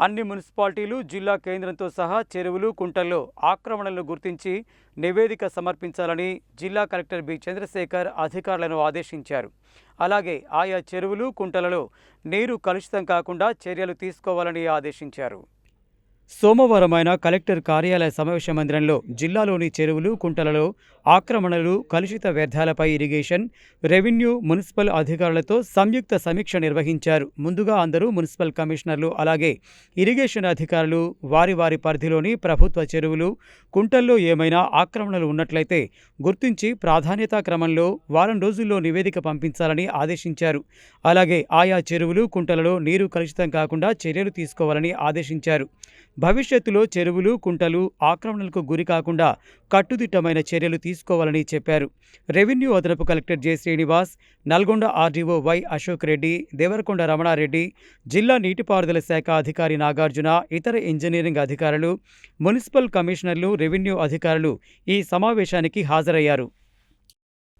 అన్ని మున్సిపాలిటీలు జిల్లా కేంద్రంతో సహా చెరువులు కుంటల్లో ఆక్రమణలను గుర్తించి నివేదిక సమర్పించాలని జిల్లా కలెక్టర్ బి. చంద్రశేఖర్ అధికారులను ఆదేశించారు. అలాగే ఆయా చెరువులు కుంటలలో నీరు కలుషితం కాకుండా చర్యలు తీసుకోవాలని ఆదేశించారు. సోమవారం ఆయన కలెక్టర్ కార్యాలయ సమావేశ మందిరంలో జిల్లాలోని చెరువులు కుంటలలో ఆక్రమణలు కలుషిత వ్యర్థాలపై ఇరిగేషన్ రెవెన్యూ మున్సిపల్ అధికారులతో సంయుక్త సమీక్ష నిర్వహించారు. ముందుగా అందరూ మున్సిపల్ కమిషనర్లు అలాగే ఇరిగేషన్ అధికారులు వారి వారి పరిధిలోని ప్రభుత్వ చెరువులు కుంటల్లో ఏమైనా ఆక్రమణలు ఉన్నట్లయితే గుర్తించి ప్రాధాన్యతా క్రమంలో వారం రోజుల్లో నివేదిక పంపించాలని ఆదేశించారు. అలాగే ఆయా చెరువులు కుంటలలో నీరు కలుషితం కాకుండా చర్యలు తీసుకోవాలని ఆదేశించారు. భవిష్యత్తులో చెరువులు కుంటలు ఆక్రమణలకు గురి కాకుండా కట్టుదిట్టమైన చర్యలు తీసుకోవాలని చెప్పారు. రెవెన్యూ అదనపు collector J. Srinivas Nalgonda RDO Y Ashok Reddy Devarakonda Ramanareddy జిల్లా నీటిపారుదల శాఖ అధికారి నాగార్జున ఇతర ఇంజనీరింగ్ అధికారులు మున్సిపల్ కమిషనర్లు రెవెన్యూ అధికారులు ఈ సమావేశానికి హాజరయ్యారు.